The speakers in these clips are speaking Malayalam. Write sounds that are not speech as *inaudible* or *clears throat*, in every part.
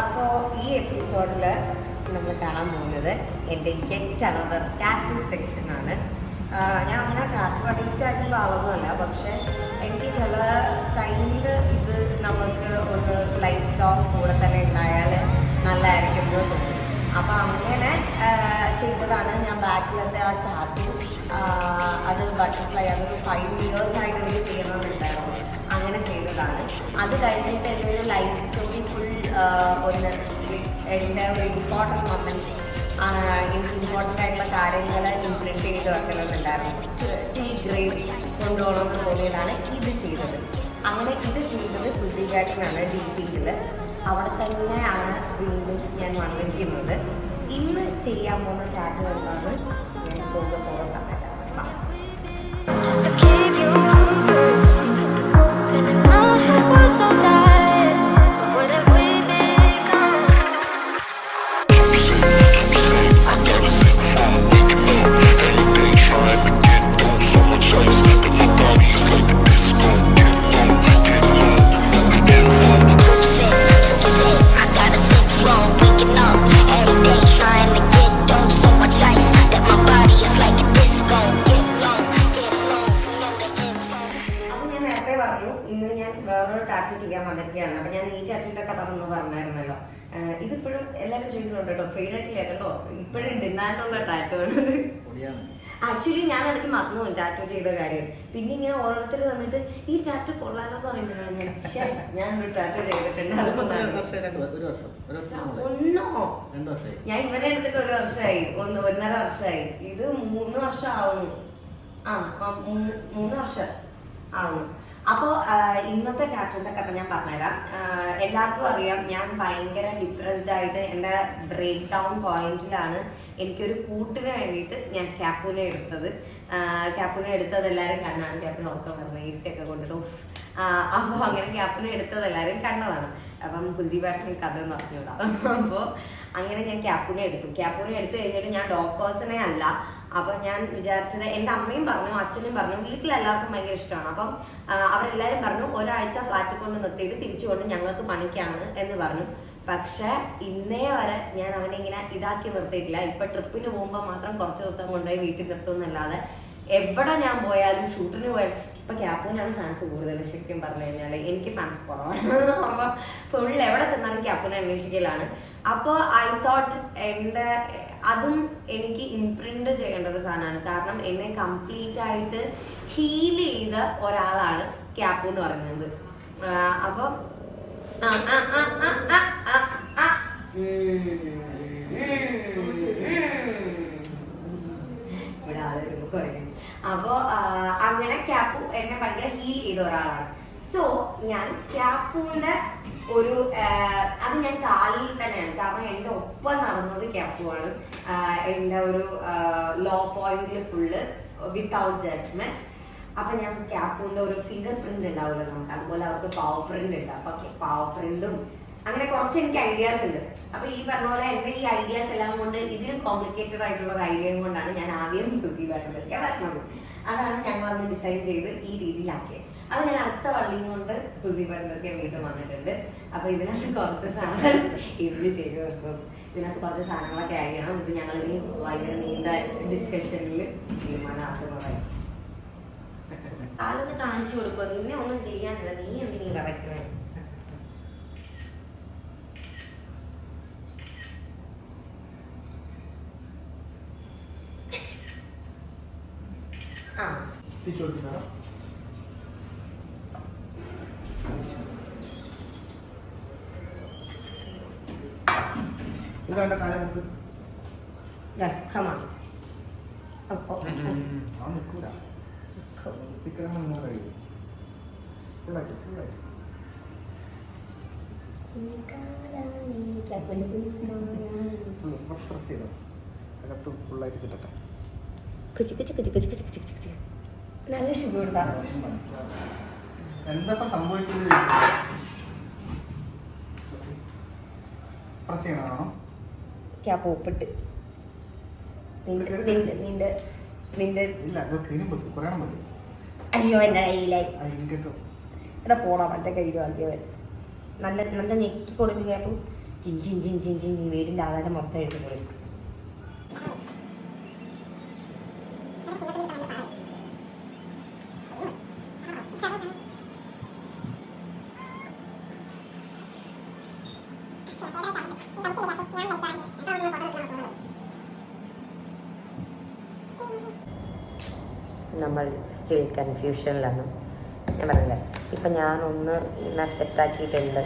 അപ്പോൾ ഈ എപ്പിസോഡിൽ നമ്മൾ കാണാൻ പോകുന്നത് എന്റെ ഗെറ്റ് അനദർ ടാറ്റു സെക്ഷനാണ് ഞാൻ അങ്ങനെ ടാറ്റു അഡിക്റ്റ് ആയിട്ടുള്ള ആളൊന്നുമല്ല പക്ഷേ എനിക്ക് ചില ടൈമിൽ ഇത് നമുക്ക് ഒന്ന് ലൈഫ് ലോങ് കൂടെ തന്നെ ഉണ്ടായാൽ നല്ലതായിരിക്കും എന്ന് തോന്നും. അപ്പോൾ അങ്ങനെ ചെയ്തതാണ് ഞാൻ ബാക്കിലത്തെ ആ ടാറ്റു. അത് ബട്ടർഫ്ലൈ അതൊരു ഫൈവ് ഇയേഴ്സ് ആയിട്ട് എനിക്ക് ചെയ്യണമെന്നുണ്ടായിരുന്നു. അങ്ങനെ ചെയ്തതാണ്. അത് കഴിഞ്ഞിട്ട് എന്റെ ഒരു ലൈഫ് ഒന്ന് എന്റെ ഒരു ഇമ്പോർട്ടന്റ് മൊമെന്റ്സ് എനിക്ക് ഇമ്പോർട്ടന്റ് ആയിട്ടുള്ള കാര്യങ്ങൾ ഇംപ്രിന്റ് ചെയ്ത് വെക്കണമെന്നുണ്ടായിരുന്നു. ഈ ഗ്രേവ് കൊണ്ടുപോകണമെന്ന് തോന്നിയതാണ് ഇത് ചെയ്തത്. അങ്ങനെ ഇത് ചെയ്തത് പുതിയകാട്ടിനാണ് ഡി പിയിൽ അവിടെ തന്നെയാണ് വീണ്ടും ഞാൻ വന്നിരിക്കുന്നത്. ഇന്ന് ചെയ്യാൻ പോകുന്ന ടാറ്റു എന്താണ് ഞാൻ പോകുന്ന വേറൊരു ടാറ്റു ചെയ്യാൻ വന്നിരിക്കുകയാണ്. അപ്പൊ ഞാൻ ഈ ചാച്ചിന്റെ കഥ ഒന്ന് പറഞ്ഞായിരുന്നല്ലോ ഇതിപ്പോഴും എല്ലാവരും ചോദിക്കുന്നുണ്ട് കേട്ടോ ഫെയ്ഡ് ആയിട്ടില്ല കേട്ടോ. ഇപ്പോഴും ഡിമാൻഡുള്ള ടാറ്റു ആണ് പൊടിയാണ്. ആക്ച്വലി ഞാൻ ഇടയ്ക്ക് മറന്നു പോകും ടാറ്റു ചെയ്ത കാര്യം. പിന്നെ ഇങ്ങനെ ഓരോരുത്തർ വന്നിട്ട് ഈ ടാറ്റു കൊള്ളാലോ എന്ന് പറയുമ്പോഴാണ് ഞാൻ. "ശ്ശെ, ഞാൻ ഒരു ടാറ്റു ചെയ്തിട്ടുണ്ട് ഒന്നോ? ഞാൻ ഇവരെ എടുത്തിട്ട് ഒരു വർഷമായി ഒന്ന് ഒന്നര വർഷമായി. ഇത് മൂന്ന് വർഷം ആവുന്നു. ആ മൂന്ന് വർഷം ആവുന്നു. അപ്പോൾ ഇന്നത്തെ ചാറ്റിന്റെ കഥ ഞാൻ പറഞ്ഞുതരാം. എല്ലാവർക്കും അറിയാം ഞാൻ ഭയങ്കര ഡിപ്രസ്ഡ് ആയിട്ട് എന്റെ ബ്രേക്ക് ഡൗൺ പോയിന്റിലാണ് എനിക്കൊരു കൂട്ടിന് വേണ്ടിയിട്ട് ഞാൻ ക്യാപ്പൂനെ എടുത്തത്. ക്യാപ്പൂന എടുത്തത് എല്ലാവരും ക്യാപ്പിന് ഉറക്കം പറഞ്ഞു എ സി ഒക്കെ കൊണ്ടിട്ട് അപ്പോൾ അങ്ങനെ ക്യാപ്പിനെ എടുത്തത് എല്ലാവരും കണ്ടതാണ്. അപ്പം കുന്തിപാട്ടിന് കഥ എന്ന് പറഞ്ഞുകൂടാ അപ്പോൾ അങ്ങനെ ഞാൻ ക്യാപ്പൂനെ എടുത്തു. ക്യാപ്പൂനെ എടുത്തു കഴിഞ്ഞിട്ട് ഞാൻ ഡോക്ടേഴ്സിനെ അല്ല. അപ്പം ഞാൻ വിചാരിച്ചത് എന്റെ അമ്മയും പറഞ്ഞു അച്ഛനും പറഞ്ഞു വീട്ടിലെല്ലാവർക്കും ഭയങ്കര ഇഷ്ടമാണ്. അപ്പം അവരെല്ലാരും പറഞ്ഞു ഒരാഴ്ച ഫ്ലാറ്റിൽ കൊണ്ട് നിർത്തിയിട്ട് തിരിച്ചു കൊണ്ട് ഞങ്ങൾക്ക് പണിക്കാണ് എന്ന് പറഞ്ഞു. പക്ഷെ ഇന്നേ വരെ ഞാൻ അവനെ ഇങ്ങനെ ഇതാക്കി നിർത്തിയിട്ടില്ല. ഇപ്പൊ ട്രിപ്പിന് പോകുമ്പോൾ മാത്രം കുറച്ച് ദിവസം കൊണ്ടുപോയി വീട്ടിൽ നിർത്തുമെന്നല്ലാതെ എവിടെ ഞാൻ പോയാലും ഷൂട്ടിന് പോയാലും ഇപ്പൊ ക്യാപ്പൂനാണ് ഫാൻസ് കൂടുതൽ ശരിക്കും പറഞ്ഞു കഴിഞ്ഞാൽ എനിക്ക് ഫാൻസ് കുറവാണ്. അപ്പൊ ഫുൾ എവിടെ ചെന്നാലും ക്യാപ്പൂനെ അന്വേഷിക്കലാണ്. അപ്പോൾ ഐ തോട്ട് എന്റെ അതും എനിക്ക് ഇംപ്രിന്റ് സാധനമാണ്. കാരണം എന്നെ കംപ്ലീറ്റ് ആയിട്ട് ഹീൽ ചെയ്ത ഒരാളാണ് ക്യാപ്പു എന്ന് പറയുന്നത്. അപ്പൊ അപ്പോ അങ്ങനെ ക്യാപ്പു എന്നെ ഭയങ്കര ഹീൽ ചെയ്ത ഒരാളാണ്. സോ ഞാൻ ക്യാപ്പുവിന്റെ ഒരു അത് ഞാൻ കാലിൽ തന്നെയാണ്. കാരണം എന്റെ ഒപ്പം നടന്നത് ക്യാപ്പുമാണ് എന്റെ ഒരു ലോ പോയിന്റിൽ ഫുള്ള് വിത്തൗട്ട് ജഡ്ജ്മെന്റ് അപ്പൊ ഞാൻ ക്യാപ്പുവിന്റെ ഒരു ഫിംഗർ പ്രിന്റ് ഉണ്ടാവില്ല നമുക്ക്. അതുപോലെ അവർക്ക് പവർ പ്രിന്റ് ഉണ്ട്. അപ്പൊ പവർ പ്രിന്റും അങ്ങനെ കുറച്ച് എനിക്ക് ഐഡിയാസ് ഉണ്ട്. അപ്പൊ ഈ പറഞ്ഞ പോലെ എന്റെ ഈ ഐഡിയാസ് എല്ലാം കൊണ്ട് ഇതിലും കോംപ്ലിക്കേറ്റഡ് ആയിട്ടുള്ള ഒരു ഐഡിയയും കൊണ്ടാണ് ഞാൻ ആദ്യം ബാറ്റർ വരയ്ക്കാൻ വരണത് അതാണ് ഞങ്ങൾ അന്ന് ഡിസൈൻ ചെയ്ത് ഈ രീതിയിലാക്കിയത്. അപ്പൊ ഞാൻ അടുത്ത വള്ളിയും കൊണ്ട് കുക്കി പണ്ടൊക്കെ വീണ്ടും വന്നിട്ടുണ്ട്. അപ്പൊ ഇതിനകത്ത് കുറച്ച് സാധനം ഇതിൽ ചെയ്തു വെക്കും. ഇതിനകത്ത് കുറച്ച് സാധനങ്ങളൊക്കെ ചെയ്യണം. ഇത് ഞങ്ങൾ ഇനി ഭയങ്കര നീണ്ട ഡിസ്കഷനിൽ തീരുമാനമാക്കുന്നതായിരിക്കും കാലൊന്ന് കാണിച്ചു കൊടുക്കുക നിന്നെ ഒന്നും ചെയ്യാനില്ല. നീ എന്തെങ്കിലും വിറയ്ക്കണേ ആ. തിരിച്ചു കാര്യം ഇത് കണ്ട കാലം അപ്പോ ആ നിൽക്കൂല എത്തിക്കണം നിങ്ങൾ കഴിയും ഫുള്ളായിട്ട് ഫുള്ളായിട്ട്. കുറച്ച് പ്രസ് ചെയ്തോ. അകത്ത് ഫുള്ളായിട്ട് കിട്ടട്ടെ. നല്ല മനസ്സിലാവും എന്താ സംഭവിച്ചത്? പ്രസ് ചെയ്യണമാണോ ക്യാപ്പ് ഒപ്പിട്ട് നിന്റെ നിന്റെ നിന്റെ അയ്യോ എന്റെ കയ്യിലായി എടാ പോടാ മറ്റേ കയ്യിൽ വാങ്ങിയവൻ നല്ല നല്ല ഞെക്കി കൊടുക്കുകയായിരുന്നു ചിൻ ചിൻ ചിൻ ചിൻ ചിൻ ഈ വീടിന്റെ ആധാരം മൊത്തം എഴുതി പോയി നമ്മൾ സ്റ്റിൽ കൺഫ്യൂഷനിലാണ് ഞാൻ പറഞ്ഞില്ല? ഇപ്പം ഞാനൊന്ന് ഇങ്ങനെ സെറ്റാക്കിയിട്ടുണ്ട്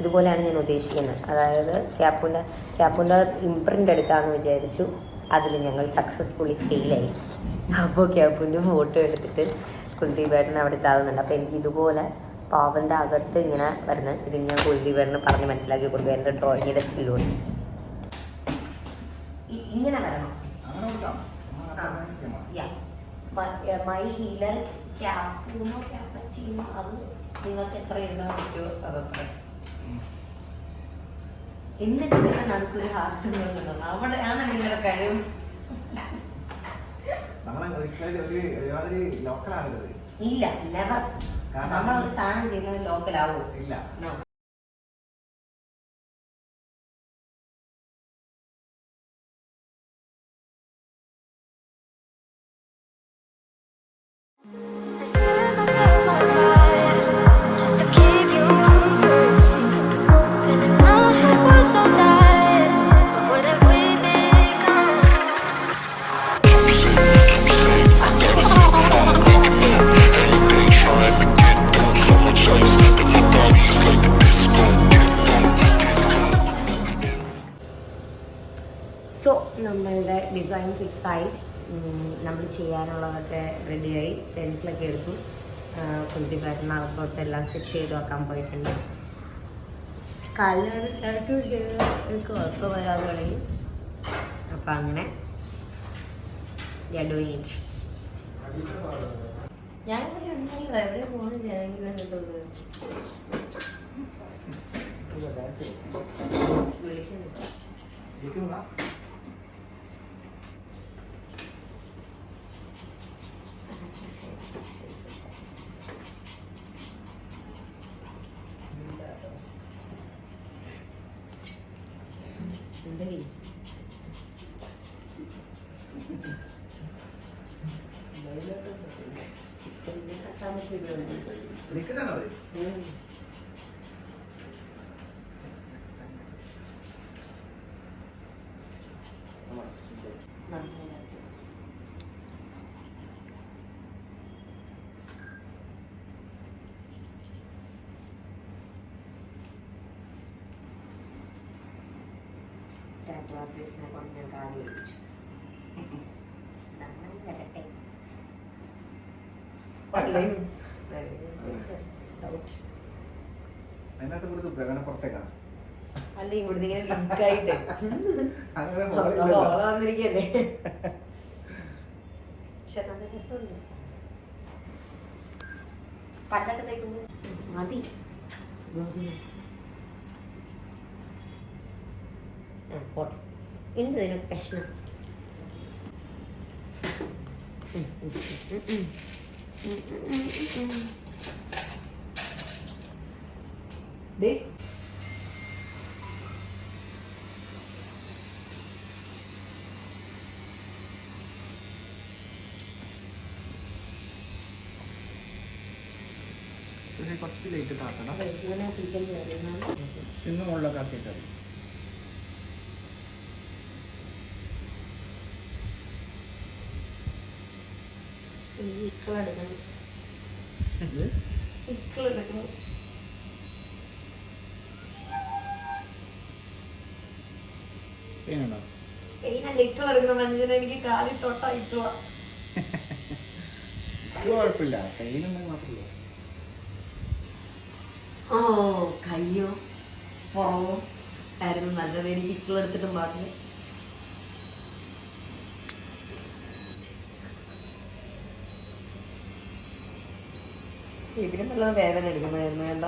ഇതുപോലെയാണ് ഞാൻ ഉദ്ദേശിക്കുന്നത്. അതായത് ക്യാപ്പിന്റെ ക്യാപ്പിന്റെ ഇമ്പ്രിന്റ് എടുക്കാമെന്ന് വിചാരിച്ചു. അതിൽ ഞങ്ങൾ സക്സസ്ഫുള്ളി ഫെയിലായി അപ്പോൾ ക്യാപ്പിന്റെ ഫോട്ടോ എടുത്തിട്ട് കുൽദീപേട്ടൻ അവിടെ ഇതാകുന്നുണ്ട് അപ്പോൾ എനിക്ക് ഇതുപോലെ പാവന്റെ അകത്ത് ഇങ്ങനെ വരുന്നത്. ഇത് ഞാൻ കുൽദീപേട്ടന് പറഞ്ഞ് മനസ്സിലാക്കി കൊടുക്കുക എന്റെ ഡ്രോയിങ്ങിന്റെ സ്കില്ലുണ്ട് ഇങ്ങനെ വരണം. മൈ ഹീലർ ക്യാപ്പൂണോ ക്യാപ്പച്ചീനോ അത് നിങ്ങൾക്ക് എത്ര എഴുതാൻ പറ്റുമോ അതത്ര എന്നിട്ട് പിന്നെ നമുക്കൊരു ഹാർട്ട് ഉണ്ടെന്നുള്ളത് ആണ് നിങ്ങളുടെ കഴിവ്. ഇല്ല നെവർ നമ്മളൊരു സാധനം ചെയ്യുന്നത് ലോക്കലാവും ഇല്ല. നമ്മൾ റെഡിയായി സെൻസിലൊക്കെ എടുത്തു. കുന്തി വരുന്നകത്തോട്ട് എല്ലാം സെറ്റ് ചെയ്ത് വെക്കാൻ പോയിട്ടുണ്ട്. കളർ എനിക്ക് ഉറക്കം വരാതെ തുടങ്ങി. അപ്പം അങ്ങനെ ഡൂയിങ് ഇറ്റ് ഞാൻ ഇവിടെ ഉണ്ടല്ലോ എവിടെ വിളിക്കുന്നു ഇരിക്കുന്നതാ എന്തേ ടാറ്റു ആർട്ടിസ്റ്റിനെ കൊണ്ട് ഞാൻ കാലി ഒളിപ്പിച്ചു നന്നായി വരട്ടെ. അല്ല ഇവിടുന്ന് ഇങ്ങനെ ലിങ്കായിട്ട് മോളില്ലല്ലോ. *laughs* വന്നിരിക്കല്ലേ *laughs* പക്ഷെ നല്ല രസമുണ്ട് പല്ലൊക്കെ തേക്കുമ്പോ മതി ആ പോട്ടെ എന്ത് ഇതിന് പ്രശ്നം. കുറച്ച് ലേറ്റ് ചേർന്നാൽ ഇന്ന് മുകളിലൊക്കെ ആക്കിയിട്ട് എനിക്ക് കാലി തൊട്ടാ ഇട്ടുക അത് കുഴപ്പമില്ല. കയ്യിലുണ്ടെങ്കിൽ മാത്രമല്ല ഓ കയ്യോ? പുറവും. ആയിരുന്നു നല്ലത്. എനിക്ക് ഇക്കളെടുത്തിട്ടും പാടില്ല. ഇതിന് നല്ലത് വേദന എടുക്കണമായിരുന്നു വേണ്ട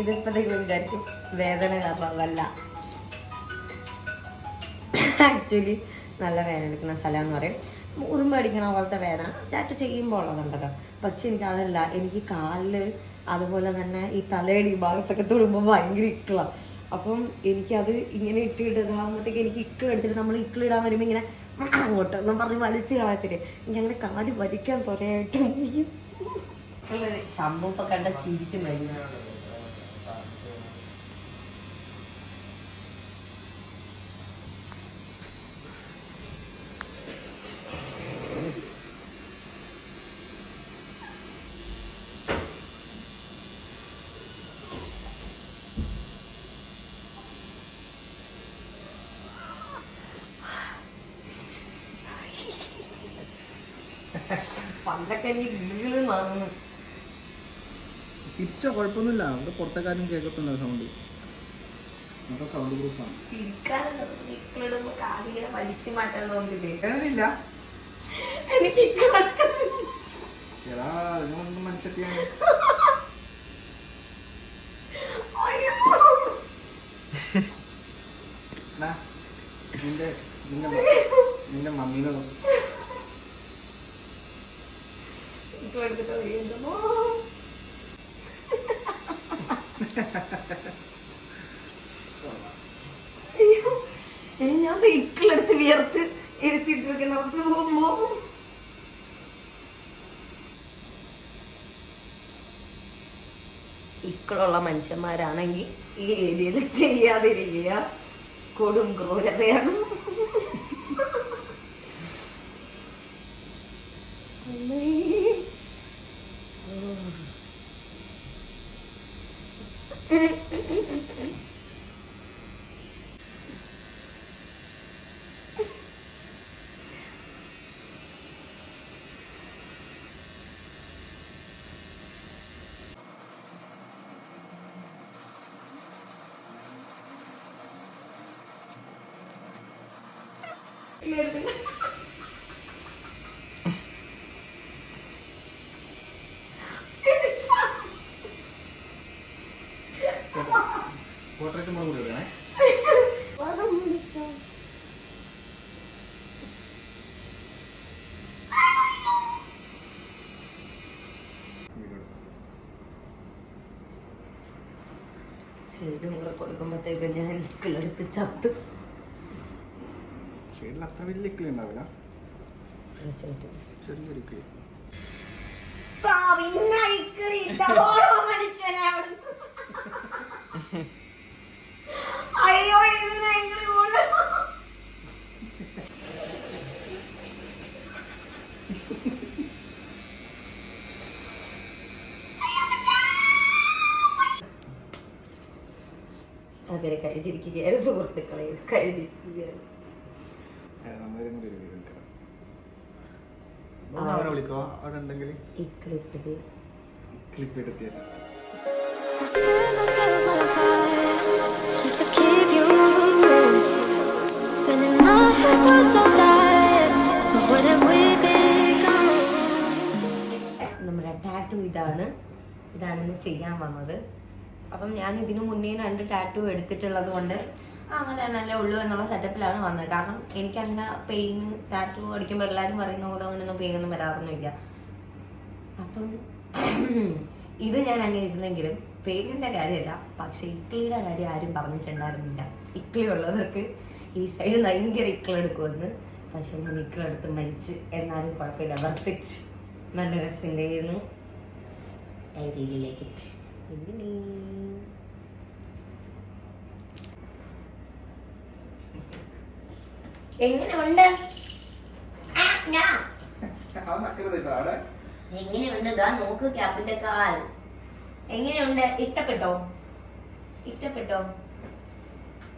ഇതിപ്പോഴത്തേക്കും വിചാരിക്കും വേദന കാരണമല്ല. ആക്ച്വലി നല്ല വേദന എടുക്കുന്ന സ്ഥലം എന്ന് പറയും ഉറുമ്പടിക്കണ പോലത്തെ വേദന ചാറ്റ് ചെയ്യുമ്പോൾ ഉള്ളതുണ്ടല്ലോ. പക്ഷെ എനിക്ക് അതല്ല എനിക്ക് കാലിൽ അതുപോലെ തന്നെ ഈ തലയുടെ ഈ ഭാഗത്തൊക്കെ തുടുമ്പോൾ ഭയങ്കര ഇക്കളാണ് അപ്പം എനിക്കത് ഇങ്ങനെ ഇട്ടിട്ടതാകുമ്പോഴത്തേക്ക് എനിക്ക് ഇക്കിൾ എടുത്തിട്ട് നമ്മൾ ഇക്കിൾ ഇടാൻ വരുമ്പോൾ ഇങ്ങനെ *clears throat* അങ്ങോട്ട് എന്നും പറഞ്ഞ് വലിച്ച് കളയത്തില്ലേ. എനിക്ക് അങ്ങനെ കാൽ വലിക്കാൻ സംഭവം ഒക്കെ കണ്ട ചിരിച്ചു മരുന്ന് പണ്ടൊക്കെ എനിക്ക് ഗീൾ മാറുന്നു തിരിച്ചോ കുഴപ്പമൊന്നുമില്ല. അവിടെ പുറത്തേക്കാരും കേൾക്കത്തുണ്ടോ സൗണ്ട് നമുക്ക് സൗണ്ട് പ്രൂഫാണ് ചിരിക്കാനുള്ള ഇക്കളിടുമ്പോ കാലിങ്ങനെ വലിച്ചു മാറ്റാൻ തോന്നില്ലേ എനിക്ക് എടാ. നിന്റെ നിന്റെ നിന്റെ മമ്മീനെ നോക്ക്. ഇപ്പൊ എടുത്തിട്ട്. അയ്യോ. ഇനി ഞാൻ ഇക്കിളെടുത്ത് വിയർത്ത് ഇരുത്തിയിട്ടിരിക്കുന്നവർക്ക് പോകുമ്പോ ഇക്കളുള്ള മനുഷ്യന്മാരാണെങ്കിൽ ഈ ഏരിയയിൽ ചെയ്യാതിരിക്കുക കൊടും ക്രൂരതയാണ് Hum. പോർട്രേറ്റ് മുളക് കൂടി ഇടണേ. ഷെയ്ഡും കൂടെ കൊടുക്കുമ്പോഴത്തേക്ക് ഞാൻ ഇക്കിളെടുത്ത് ചത്ത്. ഷെയ്ഡിൽ അത്ര വലിയ ഇക്കിളി ഉണ്ടാവില്ല. ചെറിയൊരു ഇക്കിളി പിന്നെ ഇക്കിളി ഇട്ടോളോ മനുഷ്യനെ അവിടെ. അയ്യോ ഇതിനെ ഇക്കിളി പോലെ. അങ്ങനെ കഴിച്ചിരിക്കുകയായിരുന്നു സുഹൃത്തുക്കളെ കഴിച്ചിരിക്കുകയായിരുന്നു നമ്മളൊരു കൂടി ഒരു വീഡിയോ എടുക്കണം ഒന്ന് അവനെ വിളിക്കോ അവിടെ ഉണ്ടെങ്കിൽ ഇക്കിളിപ്പത് ക്ലിപ്പ് എടുത്തിട്ട് I set myself on fire just to keep you warm. But in my head was so tired. But what have we become? നമ്മുടെ ടാറ്റു ഇതാണ് ഇതാണ് ഇന്ന് ചെയ്യാൻ വന്നത് അപ്പം ഞാൻ ഇതിനു മുന്നേ രണ്ട് ടാറ്റു എടുത്തിട്ടുള്ളത് കൊണ്ട് അങ്ങനെ നല്ല ഉള്ളൂ എന്നുള്ള സെറ്റപ്പിലാണ് വന്നത്. കാരണം എനിക്ക് അങ്ങനെ പെയിൻ ടാറ്റു അടിക്കുമ്പോൾ എല്ലാവരും പറയുന്ന പോലെ അങ്ങനെയൊന്നും പെയിനൊന്നും വരാറൊന്നുമില്ല. അപ്പം *clears throat* ഇത് ഞാൻ അങ്ങനെ ഇരുന്നെങ്കിലും പെയിനിന്റെ കാര്യമല്ല പക്ഷെ ഇക്ലിയുടെ കാര്യം ആരും പറഞ്ഞിട്ടുണ്ടായിരുന്നില്ല. ഇക്ലി ഉള്ളവർക്ക് ഈ സൈഡ് ഭയങ്കര ഇക്കളെടുക്കുമെന്ന് പക്ഷെ ഞാൻ ഇക്കളെടുത്ത് മരിച്ച് എന്നാലും കുഴപ്പമില്ല. വർത്തിച്ച് നല്ല രസമുണ്ടായിരുന്നു ഐ റിയലി ലൈക്ക് ഇറ്റ് എങ്ങനെയുണ്ട്? അക്കരെ അവിടെ എങ്ങനെയുണ്ട്? ഇതാ നോക്ക് ക്യാപ്പിന്റെ കാൽ. എങ്ങനെയുണ്ട്? ഇഷ്ടപ്പെട്ടോ? ഇഷ്ടപ്പെട്ടോ?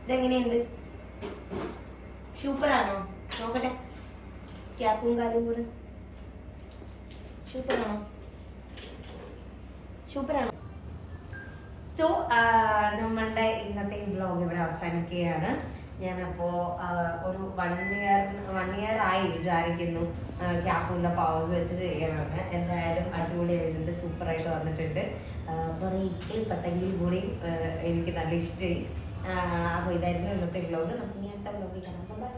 ഇതെങ്ങനെയുണ്ട്? സൂപ്പറാണോ? നോക്കട്ടെ. ക്യാപ്പും കാലും കൂടെ. സൂപ്പറാണോ? സൂപ്പറാണോ? സോ നമ്മളുടെ ഇന്നത്തെ ബ്ലോഗ് ഇവിടെ അവസാനിക്കുകയാണ്. ഞാനപ്പോ ഒരു വൺ ഇയർ വൺ ഇയർ ആയി വിചാരിക്കുന്നു ക്യാപ്പുള്ള പവേഴ്സ് വെച്ച് ചെയ്യണമെന്ന്. എന്തായാലും അടിപൊളിയായിട്ടുണ്ട് സൂപ്പർ ആയിട്ട് വന്നിട്ടുണ്ട്. കുറെ പട്ടെങ്കിൽ കൂടി എനിക്ക് നല്ല ഇഷ്ടമായി. അപ്പോൾ ഇതായിരുന്നു ഇന്നത്തെ ബ്ലോഗ് നമുക്ക് ഇനി അടുത്ത വ്ലോഗിൽ കാണാം.